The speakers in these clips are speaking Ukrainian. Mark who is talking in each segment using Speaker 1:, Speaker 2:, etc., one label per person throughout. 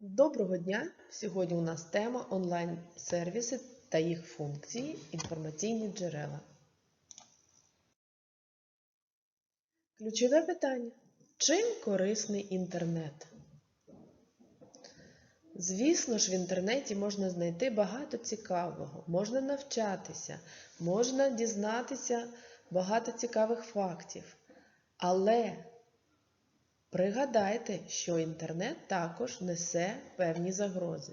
Speaker 1: Доброго дня! Сьогодні у нас тема онлайн-сервіси та їх функції, інформаційні джерела. Ключове питання. Чим корисний інтернет? Звісно ж, в інтернеті можна знайти багато цікавого, можна навчатися, можна дізнатися багато цікавих фактів. Але Пригадайте, що інтернет також несе певні загрози.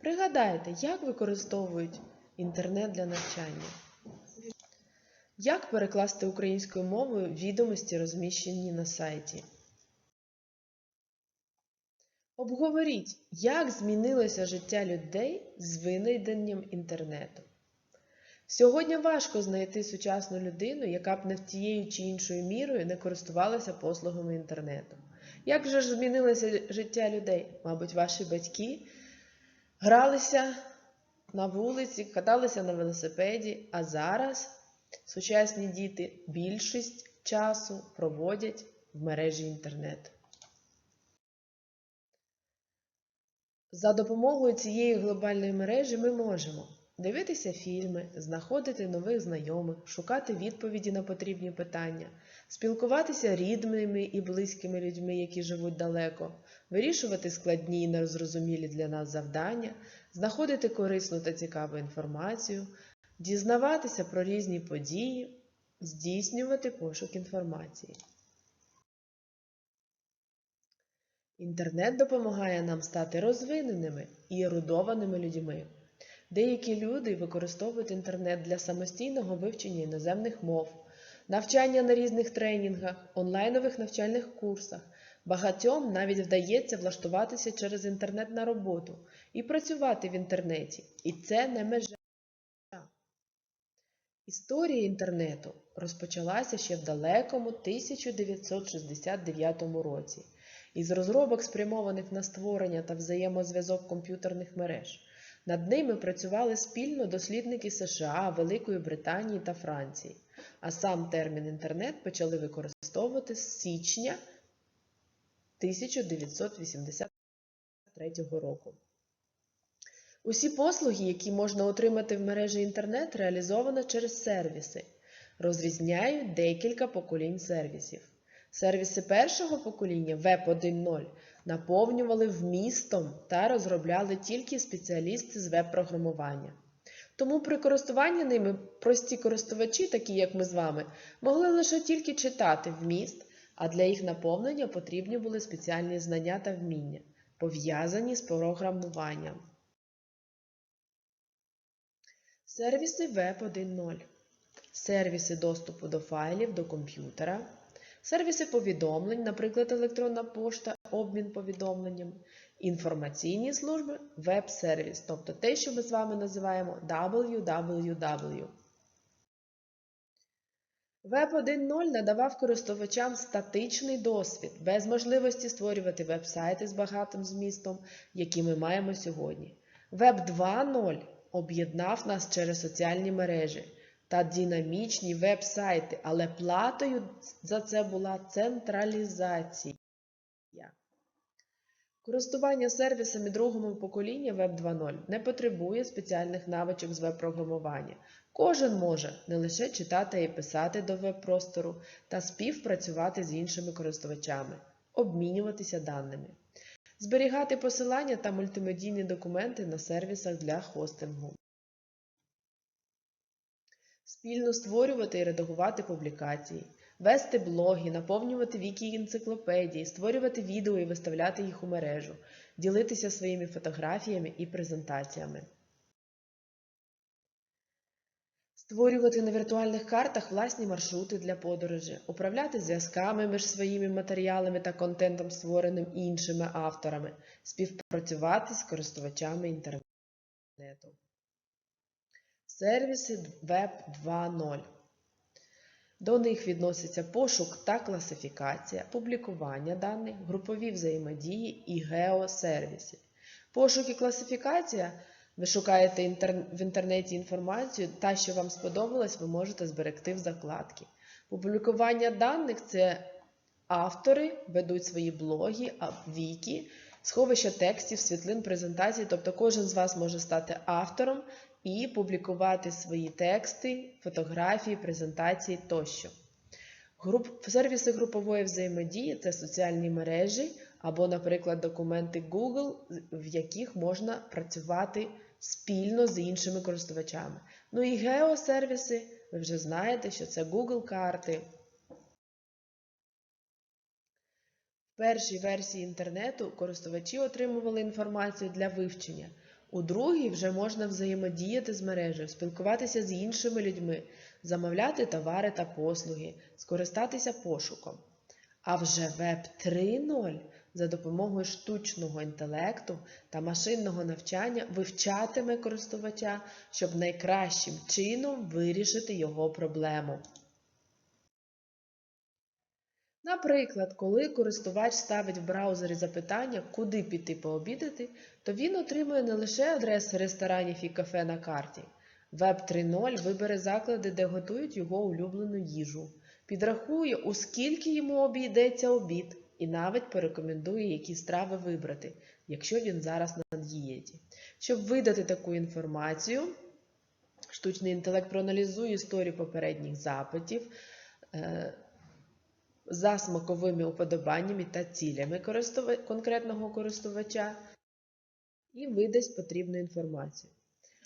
Speaker 1: Пригадайте, як використовують інтернет для навчання. Як перекласти українською мовою відомості, розміщені на сайті? Обговоріть, як змінилося життя людей з винайденням інтернету. Сьогодні важко знайти сучасну людину, яка б не тією чи іншою мірою не користувалася послугами інтернету. Як же ж змінилося життя людей? Мабуть, ваші батьки гралися на вулиці, каталися на велосипеді, а зараз сучасні діти більшість часу проводять в мережі інтернету. За допомогою цієї глобальної мережі ми можемо дивитися фільми, знаходити нових знайомих, шукати відповіді на потрібні питання, спілкуватися рідними і близькими людьми, які живуть далеко, вирішувати складні і незрозумілі для нас завдання, знаходити корисну та цікаву інформацію, дізнаватися про різні події, здійснювати пошук інформації. Інтернет допомагає нам стати розвиненими і ерудованими людьми. Деякі люди використовують інтернет для самостійного вивчення іноземних мов, навчання на різних тренінгах, онлайнових навчальних курсах. Багатьом навіть вдається влаштуватися через інтернет на роботу і працювати в інтернеті. І це не межа. Історія інтернету розпочалася ще в далекому 1969 році із розробок, спрямованих на створення та взаємозв'язок комп'ютерних мереж. Над ними працювали спільно дослідники США, Великої Британії та Франції, а сам термін інтернет почали використовувати з січня 1983 року. Усі послуги, які можна отримати в мережі інтернет, реалізовано через сервіси. Розрізняють декілька поколінь сервісів. Сервіси першого покоління Web 1.0 наповнювали вмістом та розробляли тільки спеціалісти з веб-програмування. Тому при користуванні ними прості користувачі, такі як ми з вами, могли лише тільки читати вміст, а для їх наповнення потрібні були спеціальні знання та вміння, пов'язані з програмуванням. Сервіси Web 1.0 Сервіси доступу до файлів до комп'ютера. Сервіси повідомлень, наприклад, електронна пошта, обмін повідомленнями, інформаційні служби, веб-сервіс, тобто те, що ми з вами називаємо www. Web 1.0 надавав користувачам статичний досвід, без можливості створювати веб-сайти з багатим змістом, які ми маємо сьогодні. Web 2.0 об'єднав нас через соціальні мережі та динамічні веб-сайти, але платою за це була централізація. Користування сервісами другого покоління Web 2.0 не потребує спеціальних навичок з веб-програмування. Кожен може не лише читати і писати до веб-простору та співпрацювати з іншими користувачами, обмінюватися даними, зберігати посилання та мультимедійні документи на сервісах для хостингу. Спільно створювати і редагувати публікації, вести блоги, наповнювати вікі енциклопедії, створювати відео і виставляти їх у мережу, ділитися своїми фотографіями і презентаціями. Створювати на віртуальних картах власні маршрути для подорожі, управляти зв'язками між своїми матеріалами та контентом, створеним іншими авторами, співпрацювати з користувачами інтернету. Сервіси Web 2.0. До них відносяться пошук та класифікація, публікування даних, групові взаємодії і геосервіси. Пошук і класифікація ви шукаєте в інтернеті інформацію, та, що вам сподобалось, ви можете зберегти в закладки. Публікування даних це автори ведуть свої блоги, віки, сховища текстів, світлин, презентацій, тобто кожен з вас може стати автором і публікувати свої тексти, фотографії, презентації тощо. Груп, сервіси групової взаємодії це соціальні мережі або, наприклад, документи Google, в яких можна працювати спільно з іншими користувачами. Ну і геосервіси, ви вже знаєте, що це Google карти. В першій версії інтернету користувачі отримували інформацію для вивчення. У другій вже можна взаємодіяти з мережею, спілкуватися з іншими людьми, замовляти товари та послуги, скористатися пошуком. А вже Web 3.0 за допомогою штучного інтелекту та машинного навчання вивчатиме користувача, щоб найкращим чином вирішити його проблему. Наприклад, коли користувач ставить в браузері запитання, куди піти пообідати, то він отримує не лише адреси ресторанів і кафе на карті. Web 3.0 вибере заклади, де готують його улюблену їжу, підрахує, у скільки йому обійдеться обід, і навіть порекомендує, які страви вибрати, якщо він зараз на дієті. Щоб видати таку інформацію, штучний інтелект проаналізує історію попередніх запитів. За смаковими уподобаннями та цілями конкретного користувача і видасть потрібну інформацію.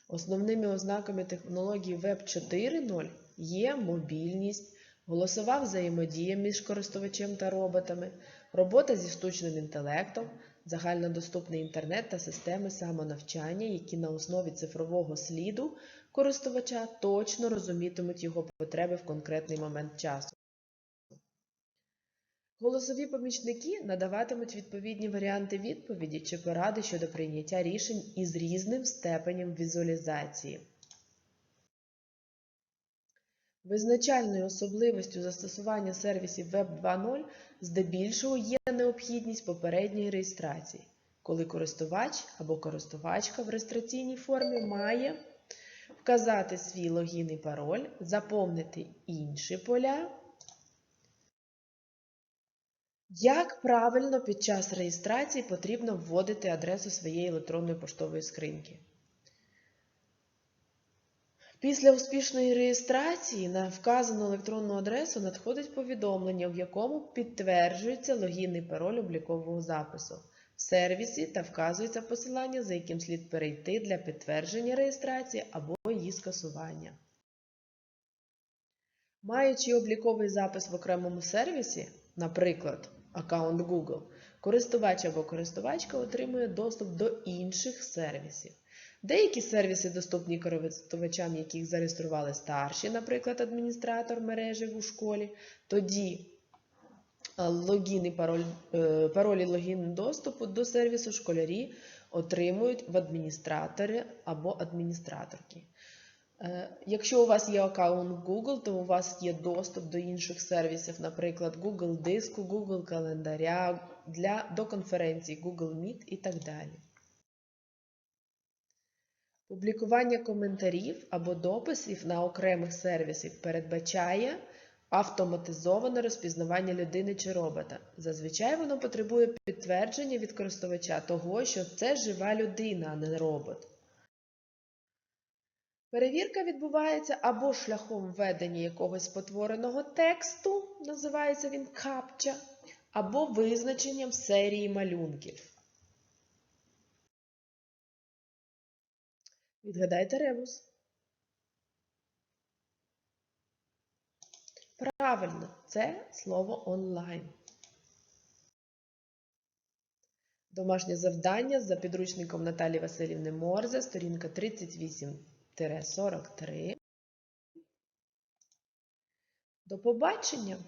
Speaker 1: Основними ознаками технології Web 4.0 є мобільність, голосова взаємодія між користувачем та роботами, робота зі штучним інтелектом, загальнодоступний інтернет та системи самонавчання, які на основі цифрового сліду користувача точно розумітимуть його потреби в конкретний момент часу. Голосові помічники надаватимуть відповідні варіанти відповіді чи поради щодо прийняття рішень із різним степенем візуалізації. Визначальною особливістю застосування сервісів Web 2.0 здебільшого є необхідність попередньої реєстрації, коли користувач або користувачка в реєстраційній формі має вказати свій логін і пароль, заповнити інші поля. Як правильно під час реєстрації потрібно вводити адресу своєї електронної поштової скриньки? Після успішної реєстрації на вказану електронну адресу надходить повідомлення, в якому підтверджується логін і пароль облікового запису в сервісі та вказується посилання, за яким слід перейти для підтвердження реєстрації або її скасування. Маючи обліковий запис в окремому сервісі, наприклад, аккаунт Google, користувач або користувачка отримує доступ до інших сервісів. Деякі сервіси доступні користувачам, яких зареєстрували старші, наприклад, адміністратор мережі у школі, тоді логін і пароль, е, пароль і логін доступу до сервісу школярі отримують в адміністратори або адміністраторки. Е, Якщо у вас є аккаунт Google, то у вас є доступ до інших сервісів, наприклад, Google Диску, Google календаря, для, до конференцій Google Meet і так далі. Публікування коментарів або дописів на окремих сервісах передбачає автоматизоване розпізнавання людини чи робота. Зазвичай воно потребує підтвердження від користувача того, що це жива людина, а не робот. Перевірка відбувається або шляхом введення якогось спотвореного тексту, називається він капча, або визначенням серії малюнків. Відгадайте ребус. Правильно, це слово онлайн. Домашнє завдання за підручником Наталі Васильівни Морзе, сторінка 38-43. До побачення!